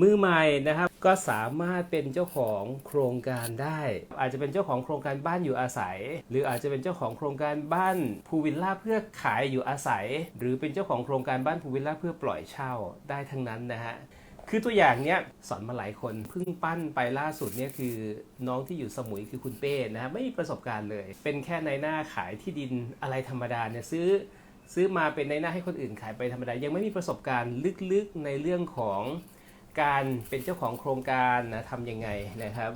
มือใหม่นะครับก็สามารถเป็นเจ้าของโครงการได้ อาจจะเป็นเจ้าของโครงการบ้านอยู่อาศัย หรืออาจจะเป็นเจ้าของโครงการบ้านพูลวิลล่าเพื่อขายอยู่อาศัย หรือเป็นเจ้าของโครงการบ้านพูลวิลล่าเพื่อปล่อยเช่าได้ทั้งนั้นนะฮะคือตัวอย่างเนี้ยสอนมาหลายคนเพิ่งปั้นไปล่าสุดเนี่ยคือน้องที่อยู่สมุยคือคุณเป้นะฮะไม่มีประสบการณ์เลย เป็นแค่ในหน้าขายที่ดินอะไรธรรมดาเนี่ยซื้อซื้อมาเป็นในหน้าให้คนอื่นขายไปธรรมดายังไม่มีประสบการณ์ลึกๆในเรื่องของ การเป็นเจ้าของโครงการนะทำยังไงนะครับ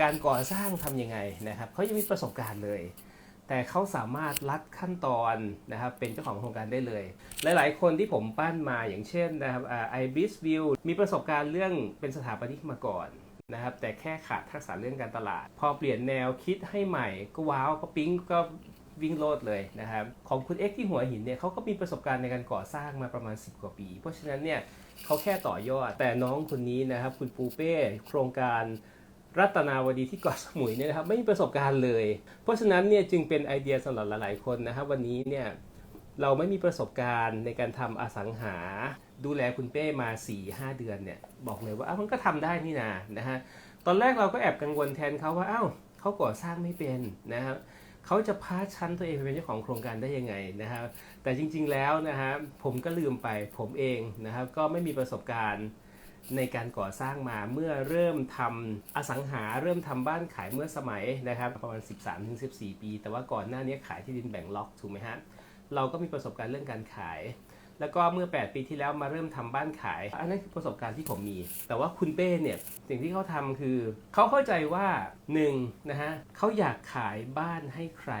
การก่อสร้างทำยังไงนะครับเขายังมีประสบการณ์เลย แต่เขาสามารถลัดขั้นตอนนะครับเป็นเจ้าของโครงการได้เลย หลาย ๆ คนที่ผมปั้นมาอย่างเช่นนะครับไอบิสวิวมีประสบการณ์เรื่องเป็นสถาปนิกมาก่อนนะครับแต่แค่ขาดทักษะเรื่องการตลาด พอเปลี่ยนแนวคิดให้ใหม่ก็ว้าวก็ปิ๊งก็วิ่งโลดเลยนะครับ ของคุณเอ็กที่หัวหินเนี่ยเขาก็มีประสบการณ์ในการก่อสร้างมาประมาณ 10 กว่าปี เพราะฉะนั้นเนี่ย เขาแค่ต่อยอด แต่น้องคนนี้นะครับคุณปูเป้โครงการรัตนาวดีที่เกาะสมุยเนี่ยนะครับไม่มีประสบการณ์เลย เพราะฉะนั้นเนี่ยจึงเป็นไอเดียสำหรับหลายๆคนนะครับวันนี้เนี่ยเราไม่มีประสบการณ์ในการทำอสังหา ดูแลคุณเป้มา 4-5 เดือนเนี่ยบอกเลยว่าอ้าวมันก็ทำได้นี่นานะฮะตอนแรกเราก็แอบกังวลแทนเขาว่าอ้าวเขาก่อสร้างไม่เป็นนะครับ เขาจะพาชั้นตัวเองไปเป็นเจ้าของโครงการได้ยังไงนะครับ แต่จริง ๆแล้วนะครับผมก็ลืมไปผมเองนะครับ ก็ไม่มีประสบการณ์ในการก่อสร้างมาเมื่อเริ่มทำอสังหาเริ่มทำบ้านขายเมื่อสมัยนะครับ ประมาณ 13-14 ปี แต่ว่าก่อนหน้านี้ขายที่ดินแบ่งล็อกถูกไหมฮะเราก็มีประสบการณ์เรื่องการขาย แล้วก็เมื่อ 8 ปีที่แล้วมาเริ่มทำบ้านขาย อันนั้นคือประสบการณ์ที่ผมมี แต่ว่าคุณเป้เนี่ยสิ่งที่เขาทำคือ เขาเข้าใจว่า1นะฮะเขาอยากขายบ้านให้ใคร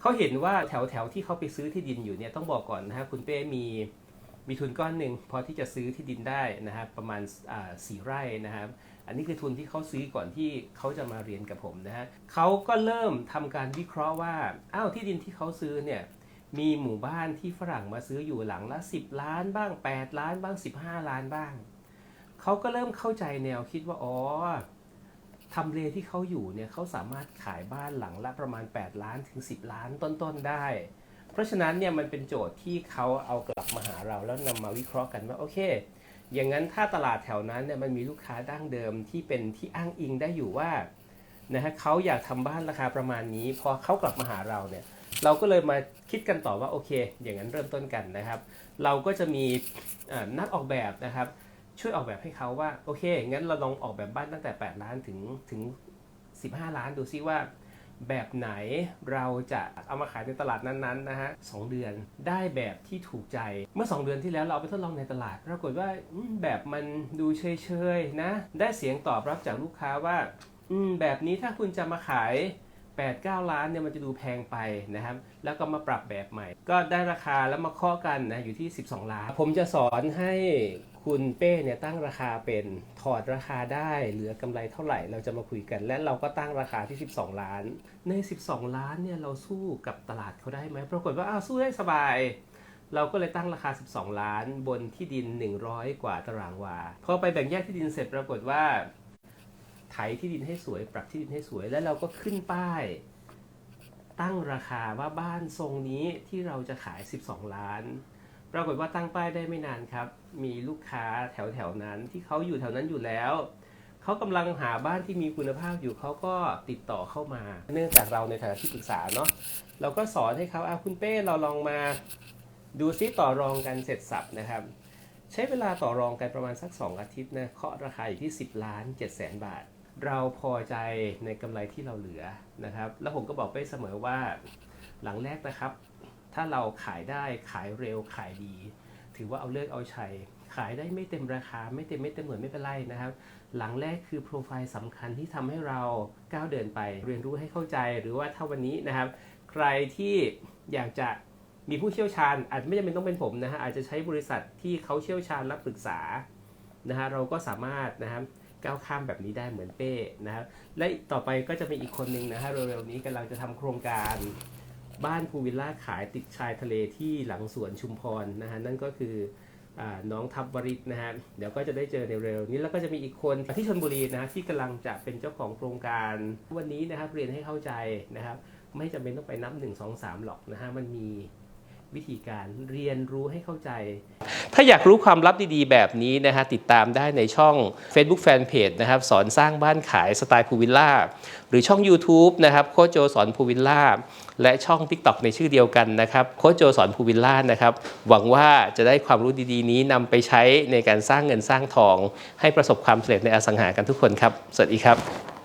เขาเห็นว่าแถวแถวที่เขาไปซื้อที่ดินอยู่เนี่ยต้องบอกก่อนนะฮะคุณเป้มีมีทุนก้อนหนึ่งพอที่จะซื้อที่ดินได้นะครับประมาณสี่ไร่นะครับ อันนี้คือทุนที่เขาซื้อก่อนที่เขาจะมาเรียนกับผมนะฮะเขาก็เริ่มทำการวิเคราะห์ว่าอ้าวที่ดินที่เขาซื้อเนี่ย มีหมู่บ้านที่ฝรั่งมาซื้ออยู่หลังละ 10 ล้านบ้าง 8 ล้านบ้าง 15 ล้านบ้าง เขาก็เริ่มเข้าใจแนวคิดว่า อ๋อทำเลที่เขาอยู่เนี่ยเขาสามารถขายบ้านหลังละประมาณ 8 ล้านถึง 10 ล้านต้นๆได้ เพราะฉะนั้นเนี่ยมันเป็นโจทย์ที่เขาเอากลับมาหาเราแล้วนำมาวิเคราะห์กันว่าโอเค อย่างนั้นถ้าตลาดแถวนั้นเนี่ยมันมีลูกค้าดั้งเดิมที่เป็นที่อ้างอิงได้อยู่ว่านะฮะเขาอยากทำบ้านราคาประมาณนี้ พอเขากลับมาหาเราเนี่ย เราก็เลยมาคิดกันต่อว่าโอเค อย่างนั้นเริ่มต้นกันนะครับ เราก็จะมีนักออกแบบนะครับ ช่วยออกแบบให้เขาว่าโอเคงั้นเราลองออกแบบบ้านตั้งแต่ 8 ล้านถึงถึง 15 ล้านดูซิว่าแบบไหนเราจะเอามาขายในตลาดนั้นๆนะฮะสองเดือนได้แบบที่ถูกใจเมื่อ 2 เดือนที่แล้วเราไปทดลองในตลาด ปรากฏว่าแบบมันดูเฉยๆนะ ได้เสียงตอบรับจากลูกค้าว่าแบบนี้ถ้าคุณจะมาขาย 8 9 ล้านเนี่ยมันจะดูแพงไปนะครับ แล้วก็มาปรับแบบใหม่ ก็ได้ราคาแล้วมาเคาะกันนะอยู่ที่ 12 ล้าน ผมจะสอนให้คุณเป้เนี่ยตั้งราคาเป็นถอดราคาได้เหลือกำไรเท่าไหร่เราจะมาคุยกัน และเราก็ตั้งราคาที่ 12 ล้าน ใน 12 ล้านเนี่ยเราสู้กับตลาดเขาได้ไหมปรากฏว่าอ้าวสู้ได้สบาย เราก็เลยตั้งราคา 12 ล้าน บนที่ดิน 100 กว่าตารางวาพอไปแบ่งแยกที่ดินเสร็จปรากฏว่า ไถที่ดินให้สวย ปรับที่ดินให้สวย แล้วเราก็ขึ้นป้าย ตั้งราคาว่าบ้านทรงนี้ที่เราจะขาย 12 ล้าน ปรากฏว่าตั้งป้ายได้ไม่นานครับ มีลูกค้าแถวแถวนั้นที่เขาอยู่แถวนั้นอยู่แล้วเขากำลังหาบ้านที่มีคุณภาพอยู่เขาก็ติดต่อเข้ามา เนื่องจากเราในฐานะที่ปรึกษาเนาะเราก็สอนให้เขาอาคุณเป้เราลองมาดูซิต่อรองกันเสร็จสับนะครับ ใช้เวลาต่อรองกันประมาณสัก 2 อาทิตย์นะเคาะราคาอยู่ที่ 10 ล้าน7แสนบาท เราพอใจในกำไรที่เราเหลือนะครับ แล้วผมก็บอกไปเสมอว่าหลังแรกนะครับ ถ้าเราขายได้ขายเร็วขายดี ถือว่าเอาเลิกเอาชัยขายได้ไม่เต็มราคาไม่เต็มไม่เต็มหน่วยไม่เป็นไรนะครับ หลังแรกคือโปรไฟล์สำคัญที่ทำให้เราก้าวเดินไป เรียนรู้ให้เข้าใจหรือว่าถ้าวันนี้นะครับ ใครที่อยากจะมีผู้เชี่ยวชาญ อาจไม่จำเป็นต้องเป็นผมนะฮะอาจจะใช้บริษัทที่เขาเชี่ยวชาญรับปรึกษานะฮะเราก็สามารถนะครับ ก้าวข้ามแบบนี้ได้เหมือนเป้นะครับ และต่อไปก็จะมีอีกคนหนึ่งนะฮะเร็วๆนี้กำลังจะทำโครงการบ้านพูลวิลล่าขายติดชายทะเลที่หลังสวนชุมพรนะฮะนั่นก็คืออน้องทับวริศนะฮะเดี๋ยวก็จะได้เจอในเร็วนี้แล้วก็จะมีอีกคนที่ชลบุรีนะฮะที่กำลังจะเป็นเจ้าของโครงการ วันนี้นะครับเรียนให้เข้าใจนะครับ ไม่จำเป็นต้องไปนับ 1 2 3 หรอกนะฮะมันมี วิธีการเรียนรู้ให้เข้าใจ ถ้าอยากรู้ความลับดีๆ แบบนี้นะฮะติดตามได้ในช่อง Facebook Fanpage นะครับสอนสร้างบ้านขายสไตล์พูวิลล่าหรือช่อง YouTube นะครับโคโจสอนพูวิลล่าและช่อง TikTok ในชื่อเดียวกันนะครับโคโจสอนพูวิลล่านะครับหวังว่าจะได้ความรู้ดีๆ นี้นำไปใช้ในการสร้างเงินสร้างทอง ให้ประสบความสำเร็จในอสังหากันทุกคนครับ สวัสดีครับ